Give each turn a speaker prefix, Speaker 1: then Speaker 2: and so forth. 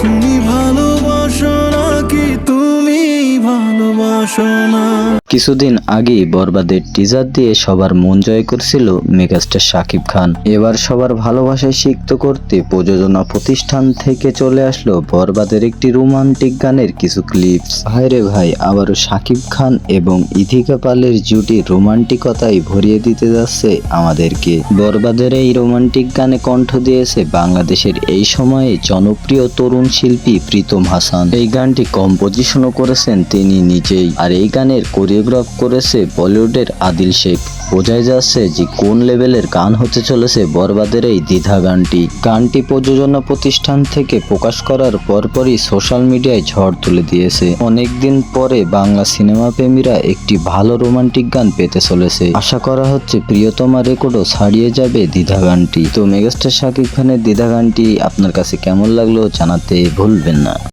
Speaker 1: তুমি ভালোবাসো নাকি তুমি ভালোবাসো না?
Speaker 2: কিছুদিন আগেই বরবাদের টিজার দিয়ে সবার মন জয় করছিল মেগাস্টার শাকিব খান। এবার সবার ভালোবাসায় সিক্ত করতে প্রযোজনা প্রতিষ্ঠান থেকে চলে আসলো বরবাদের একটি রোমান্টিক গানের কিছু ক্লিপস ভাইরে ভাই, আবারও শাকিব খান এবং ইথিকা পালের জুটি রোমান্টিকতায় ভরিয়ে দিতে যাচ্ছে আমাদেরকে। বরবাদের এই রোমান্টিক গানে কণ্ঠ দিয়েছে বাংলাদেশের এই সময়ে জনপ্রিয় তরুণ শিল্পী প্রীতম হাসান। এই গানটি কম্পোজিশনও করেছেন তিনি নিজেই। আর এই গানের কোরিওগ্রাফ করেছে বলিউডের আদিল শেখ। বোঝাই যাচ্ছে যে কোন লেভেলের গান হতে চলেছে বরবাদের এই দ্বিধা গানটি। গানটি প্রযোজনা প্রতিষ্ঠান থেকে প্রকাশ করার পরপরই সোশ্যাল মিডিয়ায় ঝড় তুলে দিয়েছে। অনেকদিন পরে বাংলা সিনেমা প্রেমীরা একটি ভালো রোমান্টিক গান পেতে চলেছে। আশা করা হচ্ছে প্রিয়তমা রেকর্ডও ছাড়িয়ে যাবে দ্বিধা গানটি। তো মেগাস্টার শাকিব খানের দ্বিধা গানটি আপনার কাছে কেমন লাগল জানাতে ভুলবেন না।